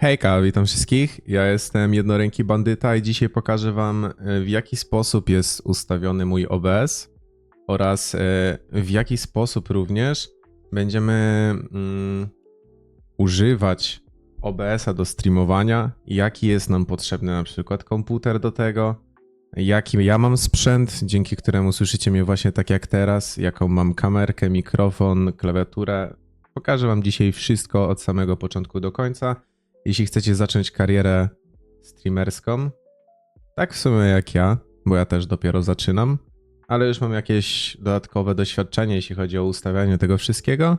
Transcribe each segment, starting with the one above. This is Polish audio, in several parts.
Hejka, witam wszystkich. Ja jestem jednoręki bandyta i dzisiaj pokażę wam e, w jaki sposób jest ustawiony mój OBS oraz e, w jaki sposób również będziemy mm, używać OBS-a do streamowania, jaki jest nam potrzebny na przykład komputer do tego, jaki ja mam sprzęt, dzięki któremu słyszycie mnie właśnie tak jak teraz, jaką mam kamerkę, mikrofon, klawiaturę. Pokażę wam dzisiaj wszystko od samego początku do końca. Jeśli chcecie zacząć karierę streamerską, tak w sumie jak ja, bo ja też dopiero zaczynam, ale już mam jakieś dodatkowe doświadczenie, jeśli chodzi o ustawianie tego wszystkiego,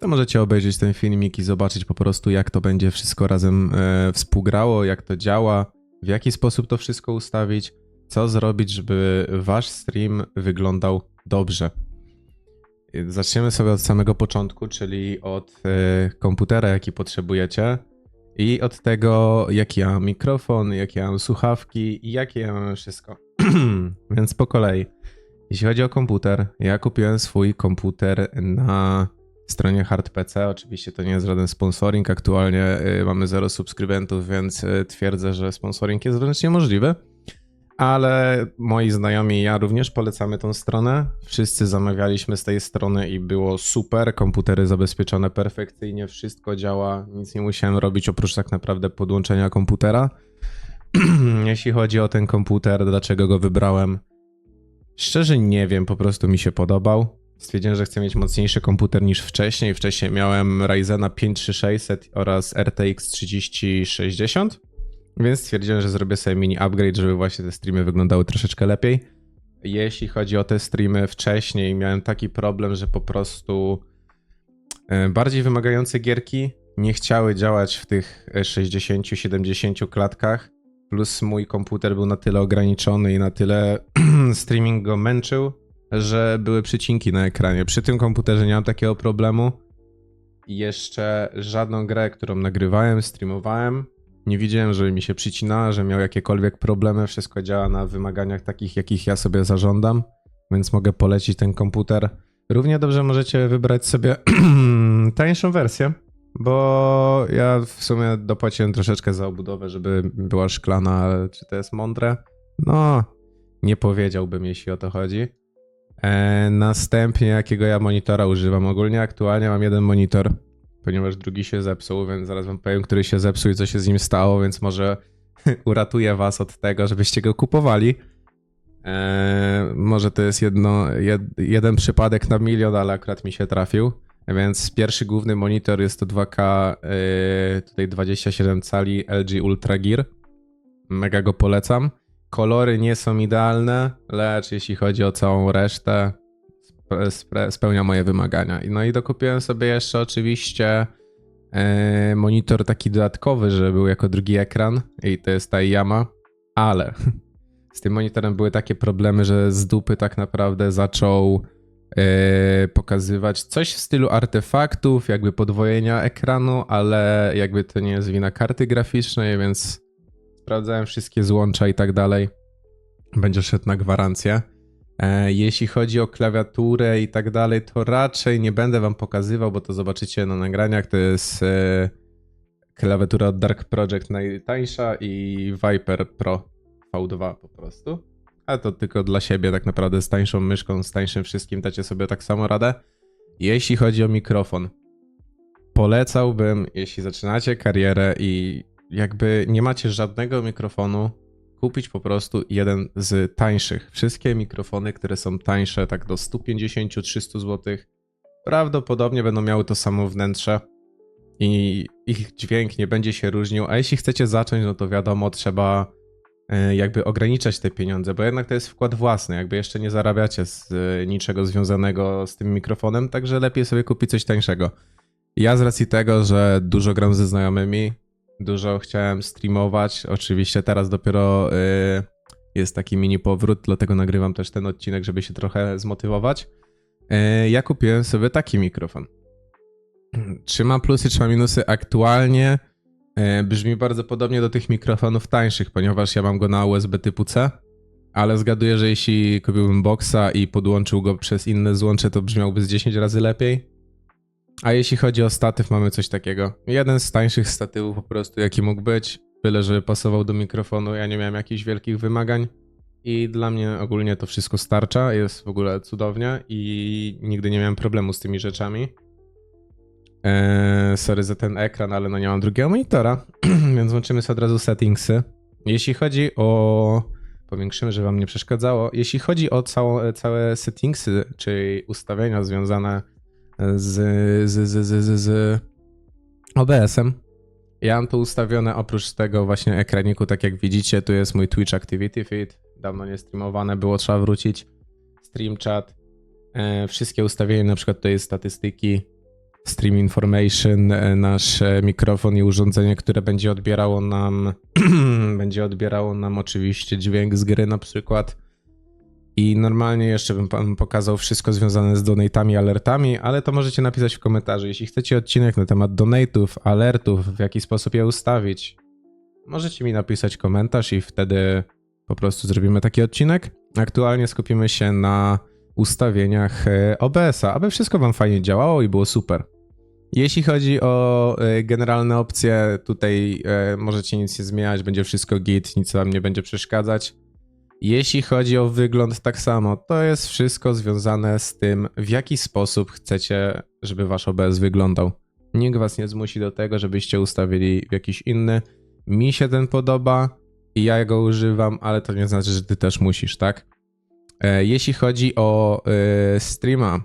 to możecie obejrzeć ten filmik i zobaczyć po prostu, jak to będzie wszystko razem e, współgrało, jak to działa, w jaki sposób to wszystko ustawić, co zrobić, żeby wasz stream wyglądał dobrze. Zaczniemy sobie od samego początku, czyli od e, komputera, jaki potrzebujecie. I od tego, jaki ja mam mikrofon, jakie ja mam słuchawki i jakie ja mam wszystko. Więc po kolei. Jeśli chodzi o komputer, ja kupiłem swój komputer na stronie HardPC. Oczywiście to nie jest żaden sponsoring. Aktualnie y, mamy zero subskrybentów, więc y, twierdzę, że sponsoring jest wręcz niemożliwy. Ale moi znajomi i ja również polecamy tą stronę. Wszyscy zamawialiśmy z tej strony i było super. Komputery zabezpieczone perfekcyjnie, wszystko działa. Nic nie musiałem robić oprócz tak naprawdę podłączenia komputera. Jeśli chodzi o ten komputer, dlaczego go wybrałem? Szczerze nie wiem, po prostu mi się podobał. Stwierdziłem, że chcę mieć mocniejszy komputer niż wcześniej. Wcześniej miałem Ryzena 53600 oraz RTX 3060. Więc stwierdziłem, że zrobię sobie mini upgrade, żeby właśnie te streamy wyglądały troszeczkę lepiej. Jeśli chodzi o te streamy wcześniej, miałem taki problem, że po prostu e, bardziej wymagające gierki nie chciały działać w tych 60-70 klatkach. Plus mój komputer był na tyle ograniczony i na tyle streaming go męczył, że były przycinki na ekranie. Przy tym komputerze nie mam takiego problemu. Jeszcze żadną grę, którą nagrywałem, streamowałem, nie widziałem, żeby mi się przycinała, że miał jakiekolwiek problemy. Wszystko działa na wymaganiach takich, jakich ja sobie zażądam, więc mogę polecić ten komputer. Równie dobrze możecie wybrać sobie tańszą wersję, bo ja w sumie dopłaciłem troszeczkę za obudowę, żeby była szklana, ale czy to jest mądre? No, nie powiedziałbym, jeśli o to chodzi. E, następnie, jakiego ja monitora używam? Ogólnie aktualnie mam jeden monitor, ponieważ drugi się zepsuł, więc zaraz wam powiem, który się zepsuł i co się z nim stało, więc może uratuję was od tego, żebyście go kupowali. Eee, może to jest jedno, jed, jeden przypadek na milion, ale akurat mi się trafił. Więc pierwszy główny monitor jest to 2K, yy, tutaj 27 cali LG Ultra Gear. Mega go polecam. Kolory nie są idealne, lecz jeśli chodzi o całą resztę, spełnia moje wymagania. No i dokupiłem sobie jeszcze oczywiście e, monitor taki dodatkowy, żeby był jako drugi ekran i to jest ta Yama, ale z tym monitorem były takie problemy, że z dupy tak naprawdę zaczął e, pokazywać coś w stylu artefaktów, jakby podwojenia ekranu, ale jakby to nie jest wina karty graficznej, więc sprawdzałem wszystkie złącza i tak dalej. Będzie szedł na gwarancję. E, Jeśli chodzi o klawiaturę i tak dalej, to raczej nie będę wam pokazywał, bo to zobaczycie na nagraniach. To jest e, klawiatura od Dark Project najtańsza i Viper Pro V2 po prostu. A to tylko dla siebie tak naprawdę z tańszą myszką, z tańszym wszystkim dacie sobie tak samo radę. Jeśli chodzi o mikrofon, polecałbym, jeśli zaczynacie karierę i jakby nie macie żadnego mikrofonu, kupić po prostu jeden z tańszych. Wszystkie mikrofony, które są tańsze, tak do 150-300 zł, prawdopodobnie będą miały to samo wnętrze i ich dźwięk nie będzie się różnił. A jeśli chcecie zacząć, no to wiadomo, trzeba e, jakby ograniczać te pieniądze, bo jednak to jest wkład własny, jakby jeszcze nie zarabiacie z e, niczego związanego z tym mikrofonem, także lepiej sobie kupić coś tańszego. Ja z racji tego, że dużo gram ze znajomymi, dużo chciałem streamować. Oczywiście teraz dopiero y, jest taki mini powrót, dlatego nagrywam też ten odcinek, żeby się trochę zmotywować. Y, ja kupiłem sobie taki mikrofon. Czy ma plusy, czy ma minusy? Aktualnie y, brzmi bardzo podobnie do tych mikrofonów tańszych, ponieważ ja mam go na USB typu C, ale zgaduję, że jeśli kupiłbym boxa i podłączył go przez inne złącze, to brzmiałby z 10 razy lepiej. A jeśli chodzi o statyw, mamy coś takiego. Jeden z tańszych statywów po prostu, jaki mógł być. Byle, że pasował do mikrofonu. Ja nie miałem jakichś wielkich wymagań. I dla mnie ogólnie to wszystko starcza. Jest w ogóle cudownie i nigdy nie miałem problemu z tymi rzeczami. Eee, sorry za ten ekran, ale no nie mam drugiego monitora, więc włączymy sobie od razu settingsy. Jeśli chodzi o... Powiększymy, żeby wam nie przeszkadzało. Jeśli chodzi o całe settingsy, czyli ustawienia związane z, z, z, z, z, OBS-em, ja mam tu ustawione oprócz tego właśnie ekraniku, tak jak widzicie, tu jest mój Twitch Activity Feed, dawno nie streamowane było, trzeba wrócić, Stream Chat, e, wszystkie ustawienia, na przykład to jest statystyki, Stream Information, e, nasz e, mikrofon i urządzenie, które będzie odbierało nam, będzie odbierało nam oczywiście dźwięk z gry na przykład. I normalnie jeszcze bym pokazał wszystko związane z donatami, alertami, ale to możecie napisać w komentarzu. Jeśli chcecie odcinek na temat donatów, alertów, w jaki sposób je ustawić, możecie mi napisać komentarz i wtedy po prostu zrobimy taki odcinek. Aktualnie skupimy się na ustawieniach e, OBS-a, aby wszystko wam fajnie działało i było super. Jeśli chodzi o e, generalne opcje, tutaj e, możecie nic nie zmieniać, będzie wszystko git, nic wam nie będzie przeszkadzać. Jeśli chodzi o wygląd, tak samo, to jest wszystko związane z tym, w jaki sposób chcecie, żeby wasz OBS wyglądał. Nikt was nie zmusi do tego, żebyście ustawili w jakiś inny. Mi się ten podoba i ja go używam, ale to nie znaczy, że ty też musisz, tak? E, Jeśli chodzi o e, streama,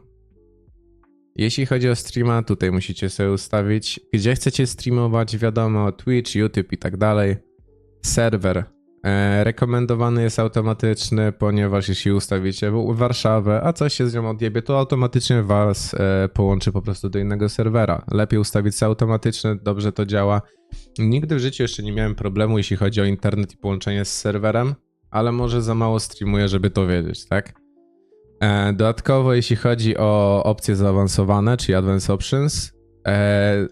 jeśli chodzi o streama, tutaj musicie sobie ustawić, gdzie chcecie streamować, wiadomo, Twitch, YouTube i tak dalej. Serwer. E, rekomendowany jest automatyczny, ponieważ jeśli ustawicie Warszawę, a coś się z nią odjebie, to automatycznie was e, połączy po prostu do innego serwera. Lepiej ustawić sobie automatyczny, dobrze to działa. Nigdy w życiu jeszcze nie miałem problemu, jeśli chodzi o internet i połączenie z serwerem, ale może za mało streamuję, żeby to wiedzieć, tak? E, Dodatkowo, jeśli chodzi o opcje zaawansowane, czyli Advanced Options,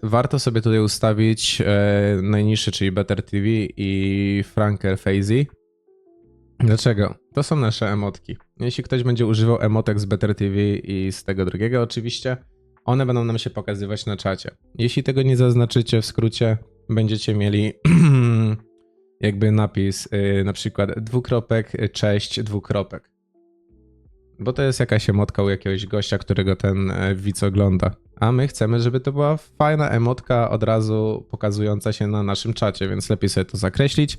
warto sobie tutaj ustawić e, najniższy, czyli Better TV i Franker Phasey. Dlaczego? To są nasze emotki. Jeśli ktoś będzie używał emotek z Better TV i z tego drugiego, oczywiście, one będą nam się pokazywać na czacie. Jeśli tego nie zaznaczycie w skrócie, będziecie mieli jakby napis y, na przykład dwukropek, cześć, dwukropek. Bo to jest jakaś emotka u jakiegoś gościa, którego ten e, widz ogląda. A my chcemy, żeby to była fajna emotka od razu pokazująca się na naszym czacie, więc lepiej sobie to zakreślić.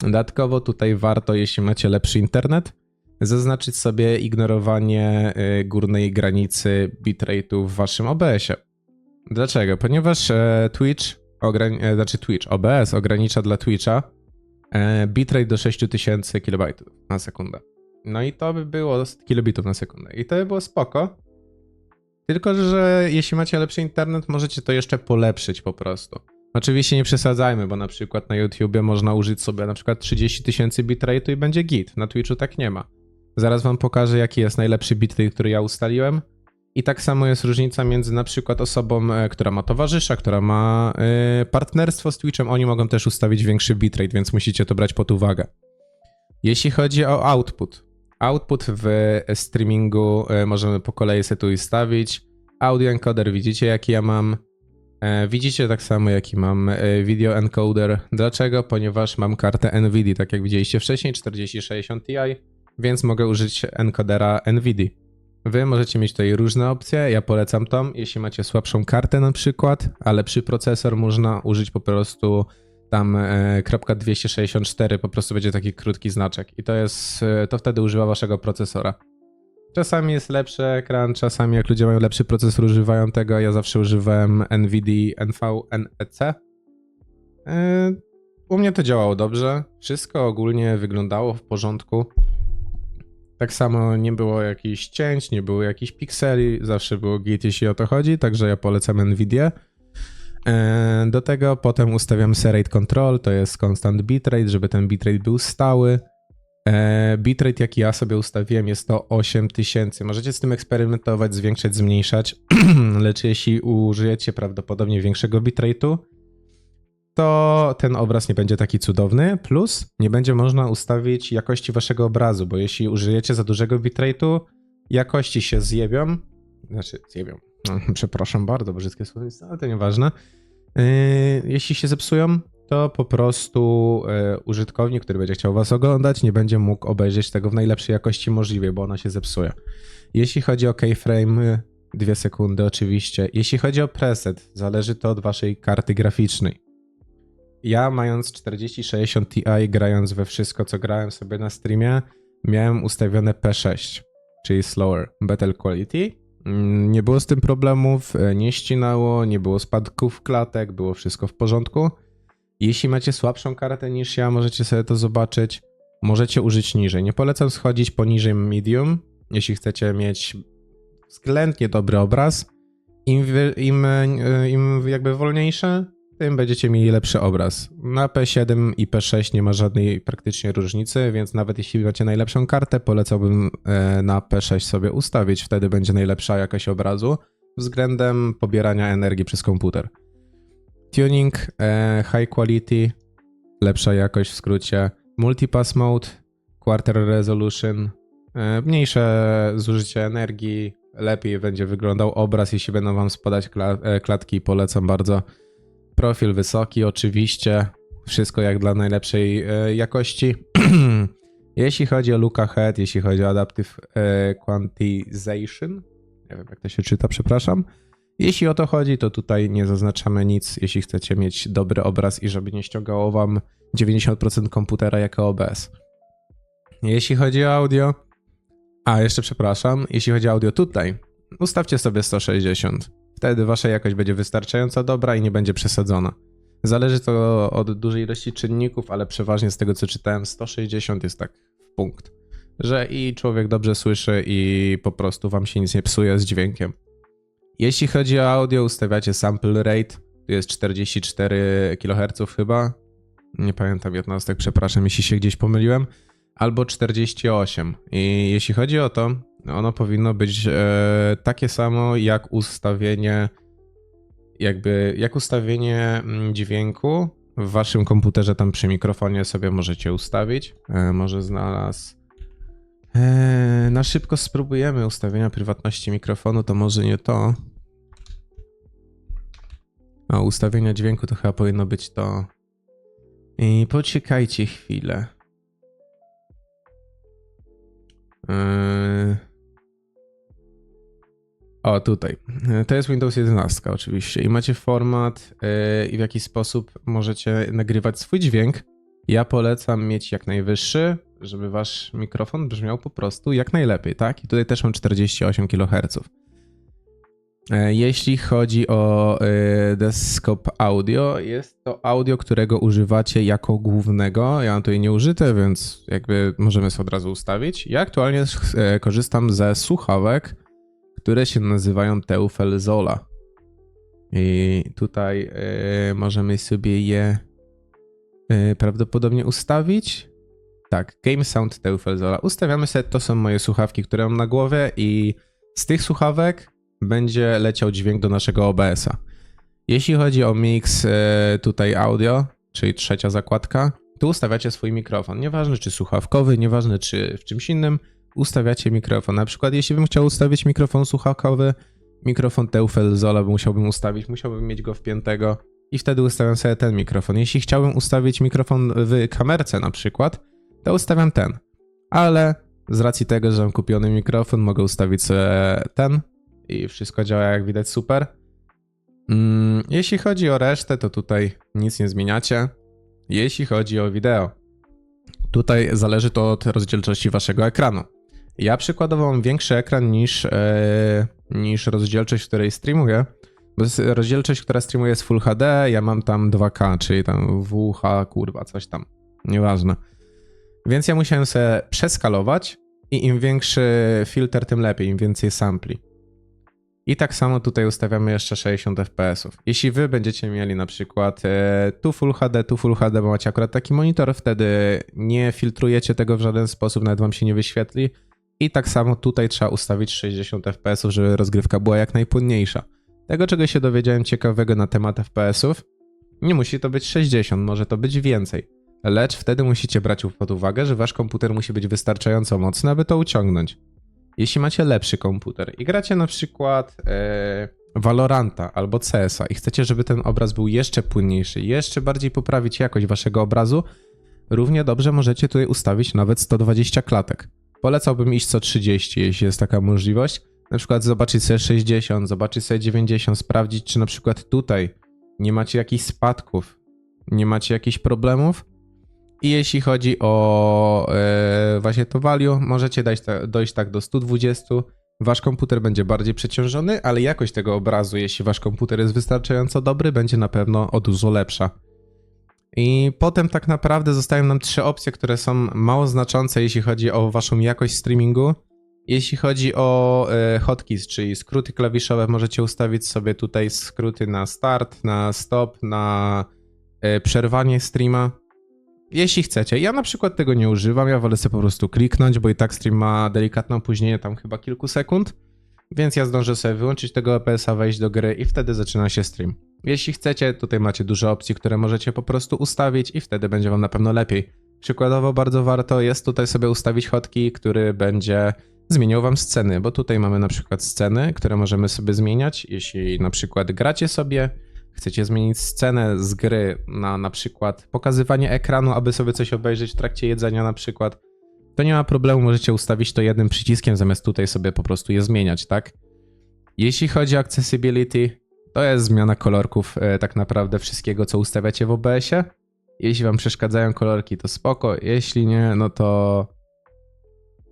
Dodatkowo tutaj warto, jeśli macie lepszy internet, zaznaczyć sobie ignorowanie y, górnej granicy bitrate'u w waszym OBS-ie. Dlaczego? Ponieważ e, Twitch, ograni- e, znaczy Twitch, OBS ogranicza dla Twitcha e, bitrate do 6000 kB na sekundę. No i to by było z kilobitów na sekundę. I to by było spoko. Tylko, że jeśli macie lepszy internet, możecie to jeszcze polepszyć po prostu. Oczywiście nie przesadzajmy, bo na przykład na YouTubie można użyć sobie na przykład 30 tysięcy bitrate'u i będzie git. Na Twitchu tak nie ma. Zaraz wam pokażę, jaki jest najlepszy bitrate, który ja ustaliłem. I tak samo jest różnica między na przykład osobą, e, która ma towarzysza, która ma e, partnerstwo z Twitchem. Oni mogą też ustawić większy bitrate, więc musicie to brać pod uwagę. Jeśli chodzi o output. Output w streamingu e, możemy po kolei sobie tu ustawić. Audio encoder widzicie jaki ja mam. E, Widzicie tak samo jaki mam e, video encoder. Dlaczego? Ponieważ mam kartę NVIDIA, tak jak widzieliście wcześniej, 4060 Ti, więc mogę użyć encodera NVIDIA. Wy możecie mieć tutaj różne opcje, ja polecam tą, jeśli macie słabszą kartę na przykład, a lepszy procesor można użyć po prostu tam e, kropka 264 po prostu będzie taki krótki znaczek i to jest, e, to wtedy używa waszego procesora. Czasami jest lepszy ekran, czasami jak ludzie mają lepszy procesor używają tego, ja zawsze używałem NVIDIA NVNEC. E, U mnie to działało dobrze, wszystko ogólnie wyglądało w porządku. Tak samo nie było jakichś cięć, nie było jakichś pikseli, zawsze było git jeśli o to chodzi, także ja polecam NVIDIA. E, Do tego potem ustawiam serrate control, to jest constant bitrate, żeby ten bitrate był stały. E, Bitrate jaki ja sobie ustawiłem jest to 8000. Możecie z tym eksperymentować, zwiększać, zmniejszać, lecz jeśli użyjecie prawdopodobnie większego bitrate'u, to ten obraz nie będzie taki cudowny, plus nie będzie można ustawić jakości waszego obrazu, bo jeśli użyjecie za dużego bitrate'u, jakości się zjebią, znaczy zjebią, przepraszam bardzo, brzydkie słownictwo, ale to nieważne. Yy, jeśli się zepsują, to po prostu yy, użytkownik, który będzie chciał was oglądać, nie będzie mógł obejrzeć tego w najlepszej jakości możliwej, bo ona się zepsuje. Jeśli chodzi o keyframe, dwie sekundy oczywiście. Jeśli chodzi o preset, zależy to od waszej karty graficznej. Ja mając 4060 Ti, grając we wszystko, co grałem sobie na streamie, miałem ustawione P6, czyli Slower Battle Quality. Mm, Nie było z tym problemów, e, nie ścinało, nie było spadków klatek, było wszystko w porządku. Jeśli macie słabszą kartę niż ja, możecie sobie to zobaczyć. Możecie użyć niżej. Nie polecam schodzić poniżej medium, jeśli chcecie mieć względnie dobry obraz. Im, im, e, im jakby wolniejsze, tym będziecie mieli lepszy obraz. Na P7 i P6 nie ma żadnej praktycznie różnicy, więc nawet jeśli macie najlepszą kartę, polecałbym e, na P6 sobie ustawić, wtedy będzie najlepsza jakość obrazu względem pobierania energii przez komputer. Tuning, e, high quality, lepsza jakość w skrócie, multipass mode, quarter resolution, e, mniejsze zużycie energii, lepiej będzie wyglądał obraz, jeśli będą wam spadać kla- klatki, polecam bardzo. Profil wysoki, oczywiście. Wszystko jak dla najlepszej e, jakości. jeśli chodzi o look ahead, jeśli chodzi o adaptive e, quantization, nie wiem jak to się czyta, przepraszam. Jeśli o to chodzi, to tutaj nie zaznaczamy nic, jeśli chcecie mieć dobry obraz i żeby nie ściągało wam 90% komputera jako OBS. Jeśli chodzi o audio, a jeszcze przepraszam, jeśli chodzi o audio tutaj, ustawcie sobie 160. Wtedy wasza jakość będzie wystarczająco dobra i nie będzie przesadzona. Zależy to od dużej ilości czynników, ale przeważnie z tego co czytałem 160 jest tak w punkt, że i człowiek dobrze słyszy i po prostu wam się nic nie psuje z dźwiękiem. Jeśli chodzi o audio, ustawiacie sample rate, to jest 44 kHz chyba. Nie pamiętam jednostek, przepraszam, jeśli się gdzieś pomyliłem. Albo 48. I jeśli chodzi o to, ono powinno być e, takie samo jak ustawienie, jakby, jak ustawienie mm, dźwięku w waszym komputerze tam przy mikrofonie sobie możecie ustawić. E, może znalazł. E, na szybko spróbujemy ustawienia prywatności mikrofonu, to może nie to. A ustawienia dźwięku to chyba powinno być to. I poczekajcie chwilę. Yy. O, tutaj. To jest Windows 11 oczywiście i macie format yy, i w jaki sposób możecie nagrywać swój dźwięk. Ja polecam mieć jak najwyższy, żeby wasz mikrofon brzmiał po prostu jak najlepiej, tak? I tutaj też mam 48 kHz. E, Jeśli chodzi o e, desktop audio, jest to audio, którego używacie jako głównego. Ja mam tutaj nieużyte, więc jakby możemy sobie od razu ustawić. Ja aktualnie e, korzystam ze słuchawek, które się nazywają Teufel Zola. I tutaj e, możemy sobie je e, prawdopodobnie ustawić. Tak, Game Sound Teufel Zola. Ustawiamy sobie, to są moje słuchawki, które mam na głowie i z tych słuchawek będzie leciał dźwięk do naszego OBS-a. Jeśli chodzi o mix e, tutaj audio, czyli trzecia zakładka, tu ustawiacie swój mikrofon. Nieważne czy słuchawkowy, nieważne czy w czymś innym, ustawiacie mikrofon. Na przykład jeśli bym chciał ustawić mikrofon słuchawkowy, mikrofon Teufel Zola musiałbym ustawić, musiałbym mieć go wpiętego i wtedy ustawiam sobie ten mikrofon. Jeśli chciałbym ustawić mikrofon w kamerce na przykład, to ustawiam ten. Ale z racji tego, że mam kupiony mikrofon, mogę ustawić sobie ten i wszystko działa jak widać super. Mm, jeśli chodzi o resztę, to tutaj nic nie zmieniacie. Jeśli chodzi o wideo, tutaj zależy to od rozdzielczości waszego ekranu. Ja przykładowo mam większy ekran niż, e, niż rozdzielczość, w której streamuję. Bo rozdzielczość, która streamuje jest Full HD, ja mam tam 2K, czyli tam WH, kurwa, coś tam. Nieważne. Więc ja musiałem sobie przeskalować i im większy filtr, tym lepiej, im więcej sampli. I tak samo tutaj ustawiamy jeszcze 60 fps. Jeśli wy będziecie mieli na przykład e, tu Full HD, tu Full HD, bo macie akurat taki monitor, wtedy nie filtrujecie tego w żaden sposób, nawet wam się nie wyświetli. I tak samo tutaj trzeba ustawić 60 fps, żeby rozgrywka była jak najpłynniejsza. Tego, czego się dowiedziałem ciekawego na temat FPS-ów, nie musi to być 60, może to być więcej. Lecz wtedy musicie brać pod uwagę, że wasz komputer musi być wystarczająco mocny, aby to uciągnąć. jeśli macie lepszy komputer i gracie na przykład e, Valoranta albo CS-a i chcecie, żeby ten obraz był jeszcze płynniejszy, jeszcze bardziej poprawić jakość waszego obrazu, równie dobrze możecie tutaj ustawić nawet 120 klatek. Polecałbym iść co 30, jeśli jest taka możliwość. Na przykład zobaczyć sobie 60, zobaczyć sobie 90, sprawdzić, czy na przykład tutaj nie macie jakichś spadków, nie macie jakichś problemów. I jeśli chodzi o e, właśnie to value, możecie dać dojść tak do 120. Wasz komputer będzie bardziej przeciążony, ale jakość tego obrazu, jeśli wasz komputer jest wystarczająco dobry, będzie na pewno o dużo lepsza. I potem tak naprawdę zostają nam trzy opcje, które są mało znaczące, jeśli chodzi o waszą jakość streamingu. Jeśli chodzi o e, hotkeys, czyli skróty klawiszowe, możecie ustawić sobie tutaj skróty na start, na stop, na e, przerwanie streama. Jeśli chcecie. Ja na przykład tego nie używam, ja wolę sobie po prostu kliknąć, bo i tak stream ma delikatne opóźnienie, tam chyba kilku sekund. Więc ja zdążę sobie wyłączyć tego EPS-a, wejść do gry i wtedy zaczyna się stream. Jeśli chcecie, tutaj macie dużo opcji, które możecie po prostu ustawić i wtedy będzie wam na pewno lepiej. Przykładowo bardzo warto jest tutaj sobie ustawić hotki, który będzie zmieniał wam sceny, bo tutaj mamy na przykład sceny, które możemy sobie zmieniać. Jeśli na przykład gracie sobie, chcecie zmienić scenę z gry na na przykład pokazywanie ekranu, aby sobie coś obejrzeć w trakcie jedzenia na przykład, to nie ma problemu, możecie ustawić to jednym przyciskiem, zamiast tutaj sobie po prostu je zmieniać, tak? Jeśli chodzi o accessibility, to jest zmiana kolorków e, tak naprawdę wszystkiego, co ustawiacie w OBS-ie. Jeśli wam przeszkadzają kolorki, to spoko, jeśli nie, no to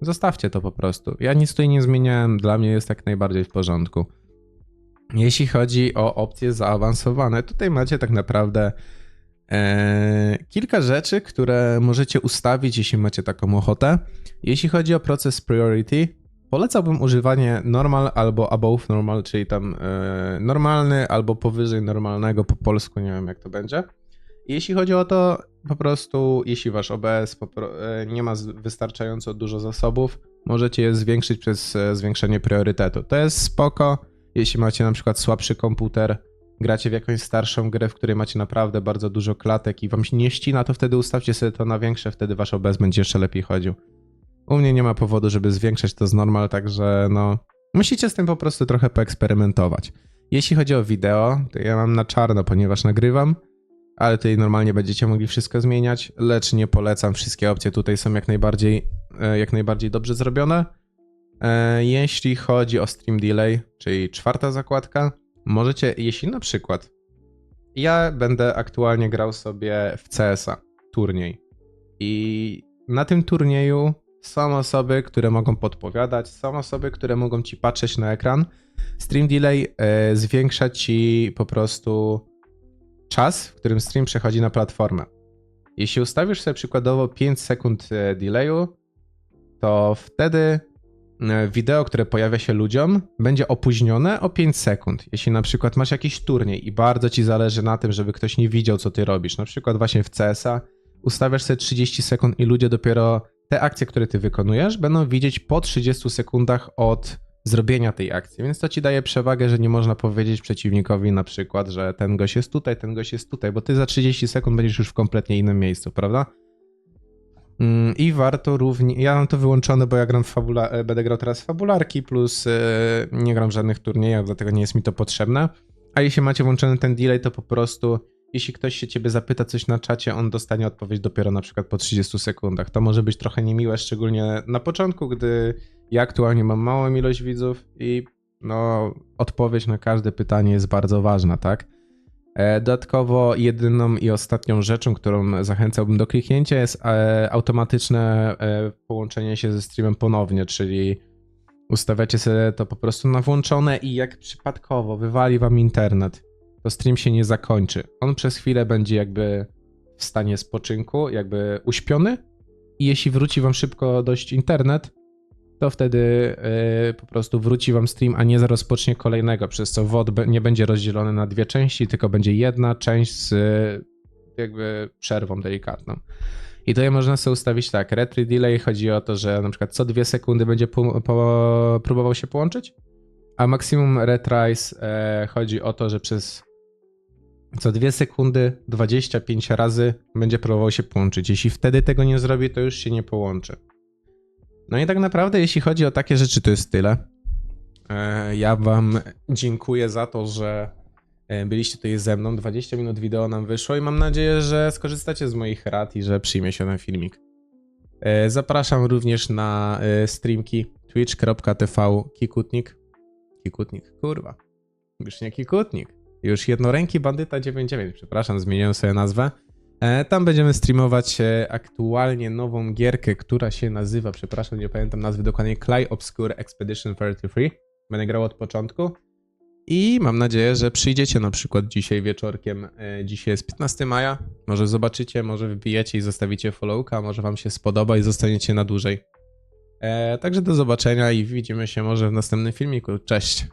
zostawcie to po prostu. Ja nic tutaj nie zmieniałem, dla mnie jest jak najbardziej w porządku. Jeśli chodzi o opcje zaawansowane, tutaj macie tak naprawdę e, kilka rzeczy, które możecie ustawić, jeśli macie taką ochotę. Jeśli chodzi o proces priority, polecałbym używanie normal albo above normal, czyli tam e, normalny albo powyżej normalnego po polsku, nie wiem jak to będzie. Jeśli chodzi o to, po prostu, jeśli wasz OBS e, nie ma wystarczająco dużo zasobów, możecie je zwiększyć przez e, zwiększenie priorytetu. To jest spoko, jeśli macie na przykład słabszy komputer, gracie w jakąś starszą grę, w której macie naprawdę bardzo dużo klatek i wam się nie ścina, to wtedy ustawcie sobie to na większe, wtedy wasz OBS będzie jeszcze lepiej chodził. U mnie nie ma powodu, żeby zwiększać to z normal, także no, musicie z tym po prostu trochę poeksperymentować. Jeśli chodzi o wideo, to ja mam na czarno, ponieważ nagrywam, ale tutaj normalnie będziecie mogli wszystko zmieniać, lecz nie polecam. Wszystkie opcje tutaj są jak najbardziej, e, jak najbardziej dobrze zrobione. E, Jeśli chodzi o stream delay, czyli czwarta zakładka, możecie, jeśli na przykład ja będę aktualnie grał sobie w CS-a, turniej i na tym turnieju są osoby, które mogą podpowiadać, są osoby, które mogą ci patrzeć na ekran. Stream delay e, zwiększa ci po prostu czas, w którym stream przechodzi na platformę. Jeśli ustawisz sobie przykładowo 5 sekund e, delayu, to wtedy e, wideo, które pojawia się ludziom, będzie opóźnione o 5 sekund. Jeśli na przykład masz jakiś turniej i bardzo ci zależy na tym, żeby ktoś nie widział, co ty robisz, na przykład właśnie w CS-a, ustawiasz sobie 30 sekund i ludzie dopiero te akcje, które ty wykonujesz, będą widzieć po 30 sekundach od zrobienia tej akcji. Więc to ci daje przewagę, że nie można powiedzieć przeciwnikowi na przykład, że ten gość jest tutaj, ten gość jest tutaj, bo ty za 30 sekund będziesz już w kompletnie innym miejscu, prawda? Mm, I warto równie. Ja mam to wyłączone, bo ja gram w fabula... e, będę grał teraz w fabularki, plus e, nie gram w żadnych turniejach, dlatego nie jest mi to potrzebne. A jeśli macie włączony ten delay, to po prostu, jeśli ktoś się ciebie zapyta coś na czacie, on dostanie odpowiedź dopiero na przykład po 30 sekundach. To może być trochę niemiłe, szczególnie na początku, gdy ja aktualnie mam małą ilość widzów i no, odpowiedź na każde pytanie jest bardzo ważna, tak? E, Dodatkowo jedyną i ostatnią rzeczą, którą zachęcałbym do kliknięcia jest e, automatyczne e, połączenie się ze streamem ponownie, czyli ustawiacie sobie to po prostu na włączone i jak przypadkowo wywali wam internet, to stream się nie zakończy. On przez chwilę będzie jakby w stanie spoczynku, jakby uśpiony i jeśli wróci wam szybko dość internet, to wtedy yy, po prostu wróci wam stream, a nie rozpocznie kolejnego, przez co WOD nie będzie rozdzielony na dwie części, tylko będzie jedna część z yy, jakby przerwą delikatną. I tutaj można sobie ustawić tak, retry delay chodzi o to, że na przykład co dwie sekundy będzie próbował się połączyć, a maksimum retries e, chodzi o to, że przez co dwie sekundy 25 razy będzie próbował się połączyć. Jeśli wtedy tego nie zrobi, to już się nie połączy. No i tak naprawdę, jeśli chodzi o takie rzeczy, to jest tyle. E, Ja wam dziękuję za to, że e, byliście tutaj ze mną. 20 minut wideo nam wyszło i mam nadzieję, że skorzystacie z moich rad i że przyjmie się ten filmik. E, Zapraszam również na streamki twitch.tv kikutnik. Kikutnik, kurwa. Już nie kikutnik. Już jednoręki bandyta 99, przepraszam, zmieniłem sobie nazwę. E, Tam będziemy streamować e, aktualnie nową gierkę, która się nazywa, przepraszam, nie pamiętam nazwy dokładnie, Clay Obscure Expedition 33. Będę grał od początku. I mam nadzieję, że przyjdziecie na przykład dzisiaj wieczorkiem. E, Dzisiaj jest 15 maja. Może zobaczycie, może wbijecie i zostawicie followka, może wam się spodoba i zostaniecie na dłużej. Także do zobaczenia i widzimy się może w następnym filmiku. Cześć!